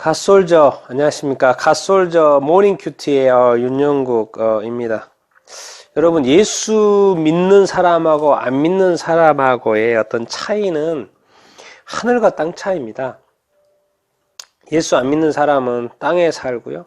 갓솔저 안녕하십니까 갓솔저 모닝 큐티의 어, 윤영국입니다. 여러분 예수 믿는 사람하고 안 믿는 사람하고의 어떤 차이는 하늘과 땅 차이입니다. 예수 안 믿는 사람은 땅에 살고요.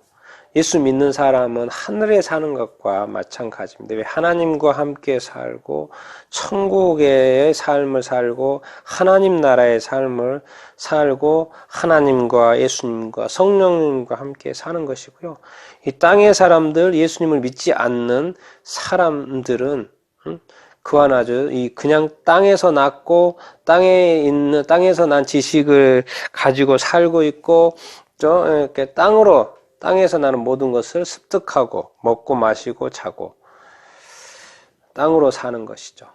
예수 믿는 사람은 하늘에 사는 것과 마찬가지입니다. 왜 하나님과 함께 살고 천국의 삶을 살고 하나님 나라의 삶을 살고 하나님과 예수님과 성령님과 함께 사는 것이고요. 이 땅의 사람들 예수님을 믿지 않는 사람들은 그와 나죠. 이 그냥 땅에서 났고 땅에 있는 땅에서 난 지식을 가지고 살고 있고 저 이렇게 땅으로 땅에서 나는 모든 것을 습득하고 먹고 마시고 자고 땅으로 사는 것이죠.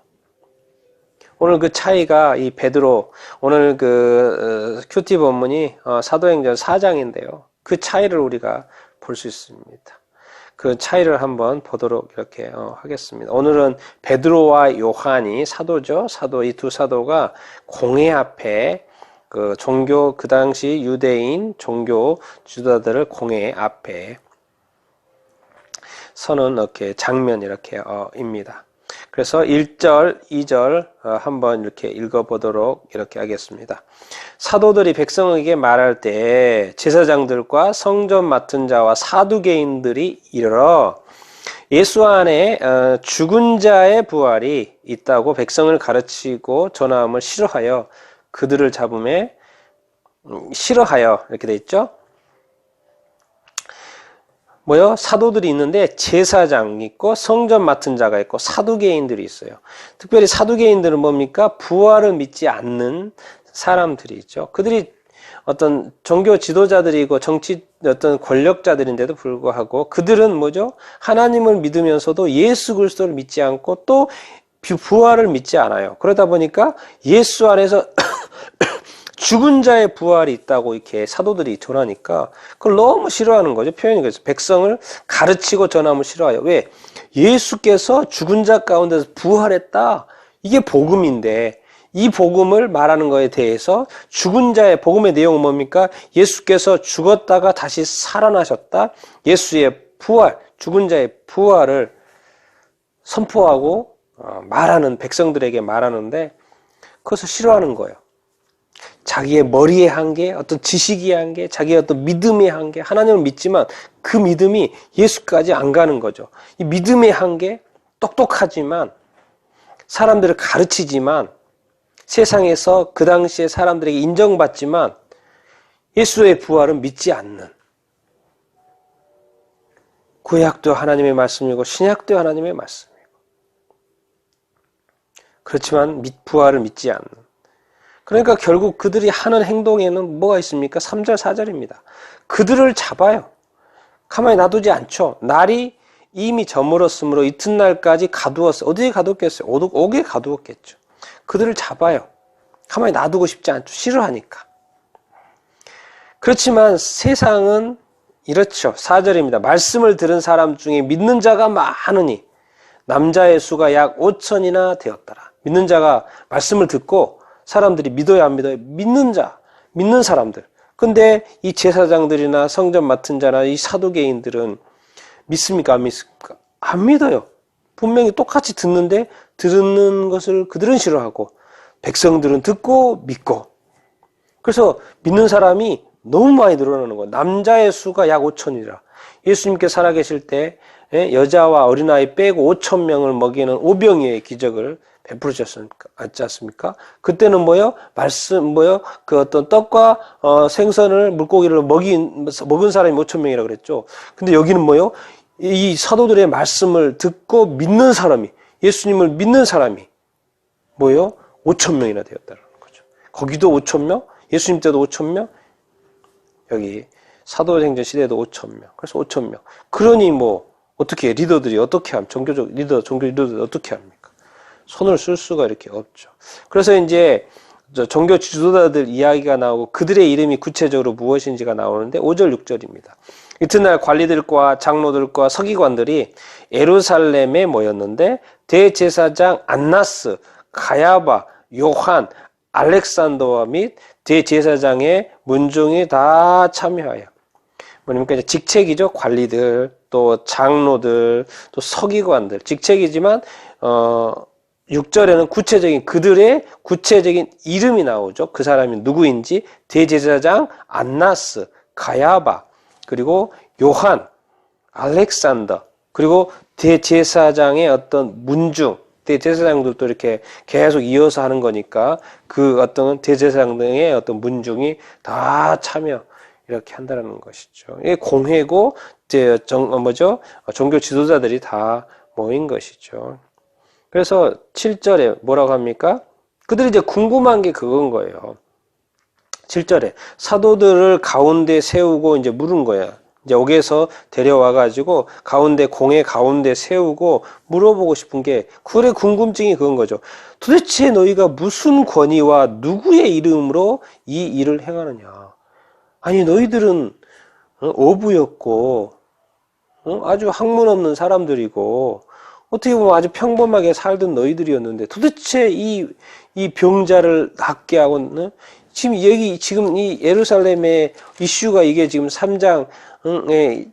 오늘 그 차이가 이 베드로 오늘 그 어, 큐티 본문이 어, 사도행전 4장인데요. 그 차이를 우리가 볼 수 있습니다. 그 차이를 한번 보도록 이렇게 어, 하겠습니다. 오늘은 베드로와 요한이 사도죠. 사도 이 두 사도가 공회 앞에 그 종교 그 당시 유대인 종교 주자들을 공회 앞에 서는 이렇게 장면 이렇게 어입니다. 그래서 1절, 2절 어, 한번 이렇게 읽어보도록 이렇게 하겠습니다. 사도들이 백성에게 말할 때 제사장들과 성전 맡은 자와 사두개인들이 이르러 예수 안에 어, 죽은 자의 부활이 있다고 백성을 가르치고 전함을 싫어하여 그들을 잡음에 음, 싫어하여 이렇게 돼 있죠. 뭐요? 사도들이 있는데 제사장 있고 성전 맡은 자가 있고 사두개인들이 있어요. 특별히 사두개인들은 뭡니까? 부활을 믿지 않는 사람들이 있죠. 그들이 어떤 종교 지도자들이고 정치 어떤 권력자들인데도 불구하고 그들은 뭐죠? 하나님을 믿으면서도 예수 그리스도를 믿지 않고 또 부활을 믿지 않아요. 그러다 보니까 예수 안에서 죽은 자의 부활이 있다고 이렇게 사도들이 전하니까 그걸 너무 싫어하는 거죠. 표현이 그래서 백성을 가르치고 전함을 싫어해요. 왜? 예수께서 죽은 자 가운데서 부활했다. 이게 복음인데 이 복음을 말하는 것에 대해서 죽은 자의 복음의 내용은 뭡니까? 예수께서 죽었다가 다시 살아나셨다. 예수의 부활, 죽은 자의 부활을 선포하고 어, 말하는 백성들에게 말하는데 그것을 싫어하는 거예요. 자기의 머리의 한계, 어떤 지식의 한계, 자기의 어떤 믿음의 한계, 하나님을 믿지만 그 믿음이 예수까지 안 가는 거죠. 이 믿음의 한계, 똑똑하지만 사람들을 가르치지만 세상에서 그 당시에 사람들에게 인정받지만 예수의 부활은 믿지 않는. 구약도 하나님의 말씀이고 신약도 하나님의 말씀이고. 그렇지만 부활을 믿지 않는 그러니까 결국 그들이 하는 행동에는 뭐가 있습니까? 3절, 4절입니다. 그들을 잡아요. 가만히 놔두지 않죠. 날이 이미 저물었으므로 이튿날까지 가두었어요. 어디에 가두었겠어요? 옥에 가두었겠죠. 그들을 잡아요. 가만히 놔두고 싶지 않죠. 싫어하니까. 그렇지만 세상은 이렇죠. 4절입니다. 말씀을 들은 사람 중에 믿는 자가 많으니 남자의 수가 약 5천이나 되었더라. 믿는 자가 말씀을 듣고 사람들이 믿어야 안 믿어요? 믿는 자, 믿는 사람들. 근데 이 제사장들이나 성전 맡은 자나 이 사도개인들은 믿습니까? 안 믿습니까? 안 믿어요. 분명히 똑같이 듣는데 듣는 것을 그들은 싫어하고 백성들은 듣고 믿고 그래서 믿는 사람이 너무 많이 늘어나는 거예요. 남자의 수가 약 5천이라. 예수님께 살아계실 때 예, 여자와 어린아이 빼고 5천 명을 먹이는 오병이의 기적을 베풀으셨지 않습니까? 그때는 뭐요? 말씀 뭐요? 그 어떤 떡과 어, 생선을 물고기를 먹인 먹은 사람이 5천 명이라 그랬죠. 근데 여기는 뭐요? 이 사도들의 말씀을 듣고 믿는 사람이 예수님을 믿는 사람이 뭐요? 5천 명이나 되었다는 거죠. 거기도 5천 명, 예수님 때도 5천 명, 여기 사도행전 시대에도 5천 명. 그래서 5천 명. 그러니 뭐 어떻게 리더들이 어떻게 함? 종교적 리더, 종교 리더들이 어떻게 합니까? 손을 쓸 수가 이렇게 없죠. 그래서 이제 종교 지도자들 이야기가 나오고 그들의 이름이 구체적으로 무엇인지가 나오는데 5절 6절입니다. 이튿날 관리들과 장로들과 서기관들이 에루살렘에 모였는데 대제사장 안나스, 가야바, 요한, 알렉산더와 및 대제사장의 문중이 다 참여하여 뭐냐면 이제 직책이죠 관리들 또 장로들 또 서기관들 직책이지만 어 6절에는 구체적인 그들의 구체적인 이름이 나오죠. 그 사람이 누구인지 대제사장 안나스, 가야바, 그리고 요한, 알렉산더, 그리고 대제사장의 어떤 문중, 대제사장들도 이렇게 계속 이어서 하는 거니까 그 어떤 대제사장 등의 어떤 문중이 다 참여 이렇게 한다는 것이죠. 이게 공회고 이제 정 어, 뭐죠? 종교 지도자들이 다 모인 것이죠. 그래서 7절에 뭐라고 합니까? 그들이 이제 궁금한 게 그건 거예요. 7절에 사도들을 가운데 세우고 이제 물은 거야. 이제 여기에서 데려와 가지고 가운데 공의 가운데 세우고 물어보고 싶은 게 그의 궁금증이 그건 거죠. 도대체 너희가 무슨 권위와 누구의 이름으로 이 일을 행하느냐? 아니 너희들은 어, 어부였고 어, 아주 학문 없는 사람들이고 어떻게 보면 아주 평범하게 살던 너희들이었는데 도대체 이, 이 병자를 낫게 하고는 지금 여기 지금 이 예루살렘의 이슈가 이게 지금 3장 의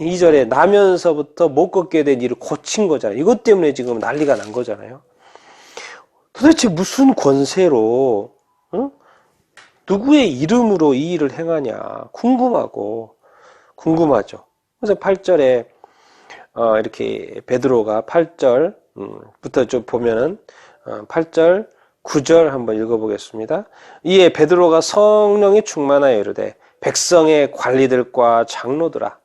2절에 나면서부터 못 걷게 된 일을 고친 거잖아요. 이것 때문에 지금 난리가 난 거잖아요. 도대체 무슨 권세로 응? 누구의 이름으로 이 일을 행하냐 궁금하고 궁금하죠. 그래서 8절에 어, 이렇게 베드로가 8절부터 음, 좀 보면은 어, 8절 9절 한번 읽어보겠습니다. 이에 베드로가 성령에 충만하여 이르되 백성의 관리들과 장로들아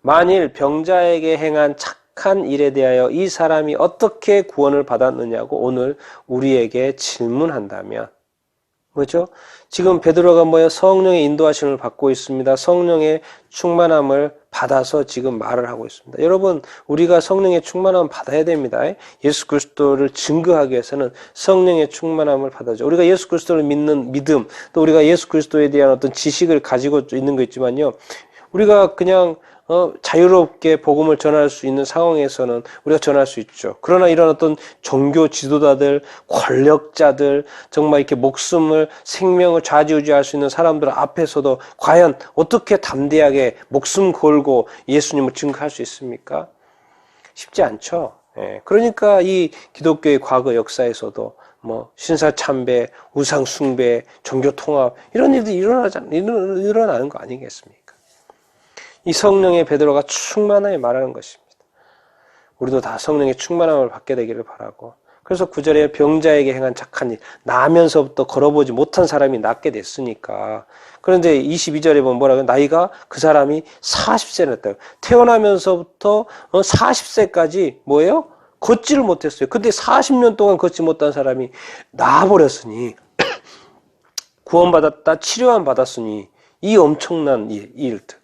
만일 병자에게 행한 착한 일에 대하여 이 사람이 어떻게 구원을 받았느냐고 오늘 우리에게 질문한다면 뭐죠? 지금 베드로가 뭐예요? 성령의 인도하심을 받고 있습니다. 성령의 충만함을 받아서 지금 말을 하고 있습니다. 여러분, 우리가 성령의 충만함을 받아야 됩니다. 예수 그리스도를 증거하기 위해서는 성령의 충만함을 받아죠. 우리가 예수 그리스도를 믿는 믿음, 또 우리가 예수 그리스도에 대한 어떤 지식을 가지고 있는 거 있지만요. 우리가 그냥 어, 자유롭게 복음을 전할 수 있는 상황에서는 우리가 전할 수 있죠. 그러나 이런 어떤 종교 지도자들, 권력자들, 정말 이렇게 목숨을, 생명을 좌지우지할 수 있는 사람들 앞에서도 과연 어떻게 담대하게 목숨 걸고 예수님을 증거할 수 있습니까? 쉽지 않죠. 예. 그러니까 이 기독교의 과거 역사에서도 뭐 신사 참배, 우상 숭배, 종교 통합 이런 일들이 일어나지, 일어나는 거 아니겠습니까? 이 성령의 베드로가 충만하게 말하는 것입니다. 우리도 다 성령의 충만함을 받게 되기를 바라고 그래서 구절에 병자에게 행한 착한 일 나면서부터 걸어보지 못한 사람이 낫게 됐으니까 그런데 22절에 보면 뭐라고 나이가 그 사람이 40세였다 태어나면서부터 40세까지 어, 뭐예요? 걷지를 못했어요. 근데 40년 동안 걷지 못한 사람이 나아버렸으니 구원받았다 치료함 받았으니 이 엄청난 일, 일들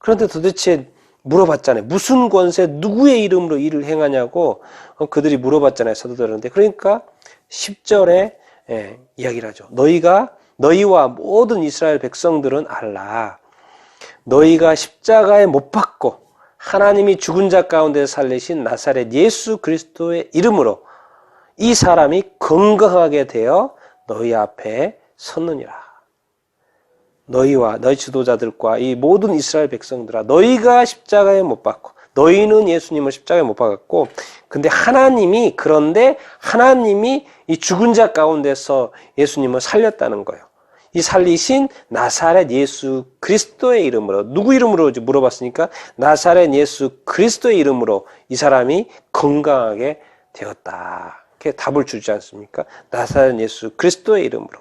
그런데 도대체 물어봤잖아요. 무슨 권세, 누구의 이름으로 일을 행하냐고 어, 그들이 물어봤잖아요. 사도들한테. 그러니까 10절에 예, 이야기를 하죠. 너희가 너희와 모든 이스라엘 백성들은 알라. 너희가 십자가에 못 박고 하나님이 죽은 자 가운데 살리신 나사렛 예수 그리스도의 이름으로 이 사람이 건강하게 되어 너희 앞에 섰느니라. 너희와 너희 지도자들과 이 모든 이스라엘 백성들아 너희가 십자가에 못 박고 너희는 예수님을 십자가에 못 박았고 근데 하나님이 그런데 하나님이 이 죽은 자 가운데서 예수님을 살렸다는 거예요. 이 살리신 나사렛 예수 그리스도의 이름으로 누구 이름으로 물어봤으니까 나사렛 예수 그리스도의 이름으로 이 사람이 건강하게 되었다. 이렇게 답을 주지 않습니까? 나사렛 예수 그리스도의 이름으로.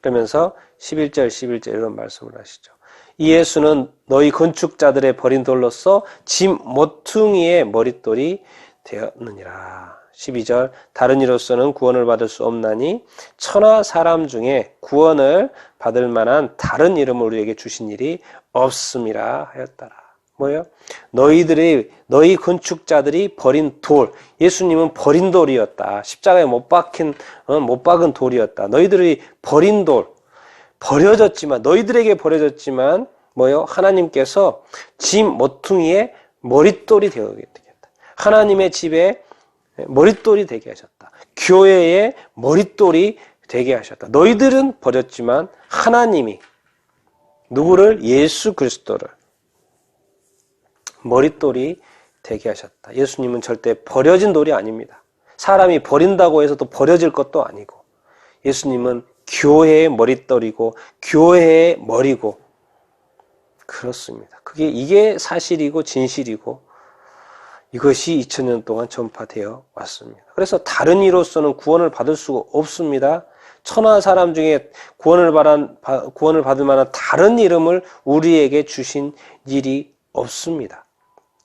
그러면서 11절, 11절 이런 말씀을 하시죠. 이 예수는 너희 건축자들의 버린 돌로서 짐 모퉁이의 머릿돌이 되었느니라. 12절 다른 이로서는 구원을 받을 수 없나니 천하 사람 중에 구원을 받을 만한 다른 이름을 우리에게 주신 일이 없음이라 하였더라. 뭐예요? 너희들이 너희 건축자들이 버린 돌, 예수님은 버린 돌이었다. 십자가에 못 박힌 어, 못 박은 돌이었다. 너희들이 버린 돌, 버려졌지만 너희들에게 버려졌지만 뭐요? 하나님께서 짐 모퉁이에 머릿돌이 되게 되겠다. 하나님의 집에 머릿돌이 되게 하셨다. 교회에 머릿돌이 되게 하셨다. 너희들은 버렸지만 하나님이 누구를 예수 그리스도를 머릿돌이 되게 하셨다. 예수님은 절대 버려진 돌이 아닙니다. 사람이 버린다고 해서 또 버려질 것도 아니고 예수님은 교회의 머릿돌이고 교회의 머리고 그렇습니다. 그게 이게 사실이고 진실이고 이것이 2000년 동안 전파되어 왔습니다. 그래서 다른 이로서는 구원을 받을 수가 없습니다. 천하 사람 중에 구원을 받은, 구원을 받을 만한 다른 이름을 우리에게 주신 일이 없습니다.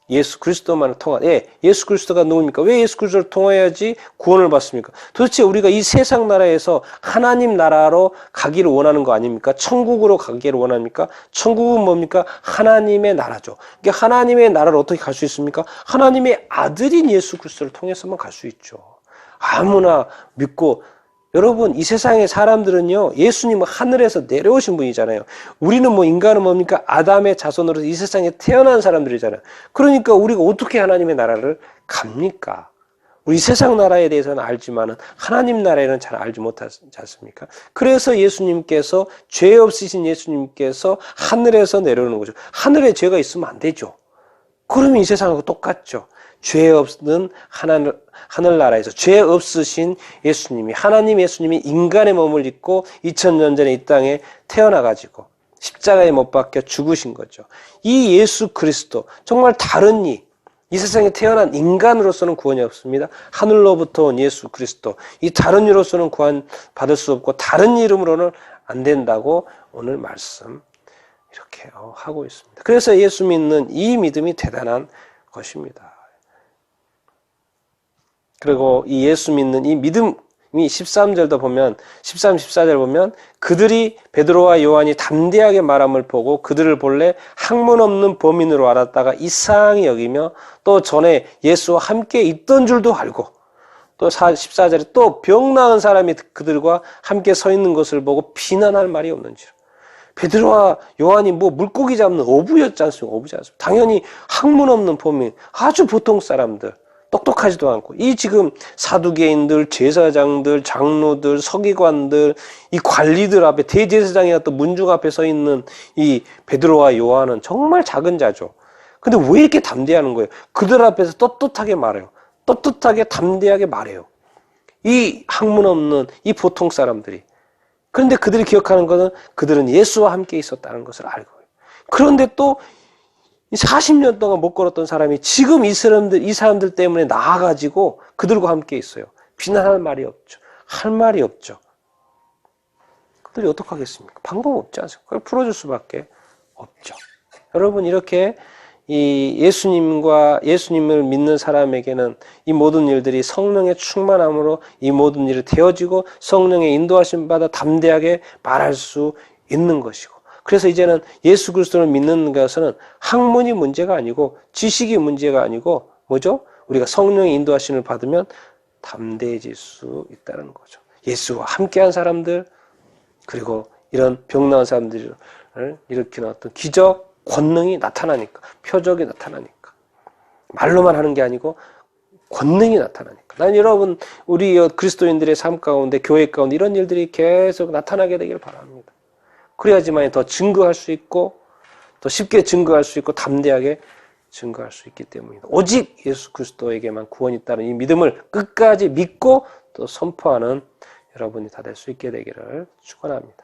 예수 그리스도만을 통한 예, 예수 그리스도가 누굽니까? 왜 예수 그리스도를 통해야지 구원을 받습니까? 도대체 우리가 이 세상 나라에서 하나님 나라로 가기를 원하는 거 아닙니까? 천국으로 가기를 원합니까? 천국은 뭡니까? 하나님의 나라죠. 그러니까 하나님의 나라를 어떻게 갈 수 있습니까? 하나님의 아들인 예수 그리스도를 통해서만 갈 수 있죠. 아무나 믿고 여러분, 이 세상의 사람들은요, 예수님은 하늘에서 내려오신 분이잖아요. 우리는 뭐, 인간은 뭡니까? 아담의 자손으로서 이 세상에 태어난 사람들이잖아요. 그러니까 우리가 어떻게 하나님의 나라를 갑니까? 우리 세상 나라에 대해서는 알지만은 하나님 나라에는 잘 알지 못하지 않습니까? 그래서 예수님께서 죄 없으신 예수님께서 하늘에서 내려오는 거죠. 하늘에 죄가 있으면 안 되죠. 그러면 이 세상하고 똑같죠. 죄 없는 하늘, 하늘나라에서 죄 없으신 예수님이, 하나님 예수님이 인간의 몸을 입고 2000년 전에 이 땅에 태어나 가지고 십자가에 못 박혀 죽으신 거죠. 이 예수 그리스도, 정말 다른 이, 이 세상에 태어난 인간으로서는 구원이 없습니다. 하늘로부터 온 예수 그리스도, 이 다른 이로서는 구원 받을 수 없고 다른 이름으로는 안 된다고 오늘 말씀 이렇게 하고 있습니다. 그래서 예수 믿는 이 믿음이 대단한 것입니다. 그리고 이 예수 믿는 이 믿음이 13절도 보면 13, 14절 보면 그들이 베드로와 요한이 담대하게 말함을 보고 그들을 본래 학문 없는 범인으로 알았다가 이상히 여기며 또 전에 예수와 함께 있던 줄도 알고 또 14절에 또 병 나은 사람이 그들과 함께 서 있는 것을 보고 비난할 말이 없는지로 베드로와 요한이 뭐 물고기 잡는 어부였지 않습니까? 어부지 않습니까? 당연히 학문 없는 범인, 아주 보통 사람들. 똑똑하지도 않고 이 지금 사두개인들, 제사장들, 장로들, 서기관들, 이 관리들 앞에 대제사장이나 또 문중 앞에 서 있는 이 베드로와 요한은 정말 작은 자죠. 근데 왜 이렇게 담대하는 거예요? 그들 앞에서 떳떳하게 말해요. 떳떳하게 담대하게 말해요. 이 학문 없는 이 보통 사람들이. 그런데 그들이 기억하는 것은 그들은 예수와 함께 있었다는 것을 알고. 그런데 또 40년 동안 못 걸었던 사람이 지금 이 사람들, 이 사람들 때문에 나아가지고 그들과 함께 있어요. 비난할 말이 없죠. 할 말이 없죠. 그들이 어떡하겠습니까? 방법 없지 않습니까? 그걸 풀어줄 수밖에 없죠. 여러분, 이렇게 이 예수님과 예수님을 믿는 사람에게는 이 모든 일들이 성령의 충만함으로 이 모든 일이 되어지고 성령의 인도하심 받아 담대하게 말할 수 있는 것이고 그래서 이제는 예수 그리스도를 믿는 것은 학문이 문제가 아니고 지식이 문제가 아니고 뭐죠? 우리가 성령의 인도하심을 받으면 담대해질 수 있다는 거죠. 예수와 함께한 사람들 그리고 이런 병 나은 사람들을 일으키는 어떤 기적 권능이 나타나니까 표적이 나타나니까 말로만 하는 게 아니고 권능이 나타나니까. 난 여러분 우리 그리스도인들의 삶 가운데 교회 가운데 이런 일들이 계속 나타나게 되길 바랍니다. 그래야지만 더 증거할 수 있고 더 쉽게 증거할 수 있고 담대하게 증거할 수 있기 때문이다. 오직 예수 그리스도에게만 구원이 있다는 이 믿음을 끝까지 믿고 또 선포하는 여러분이 다 될 수 있게 되기를 축원합니다.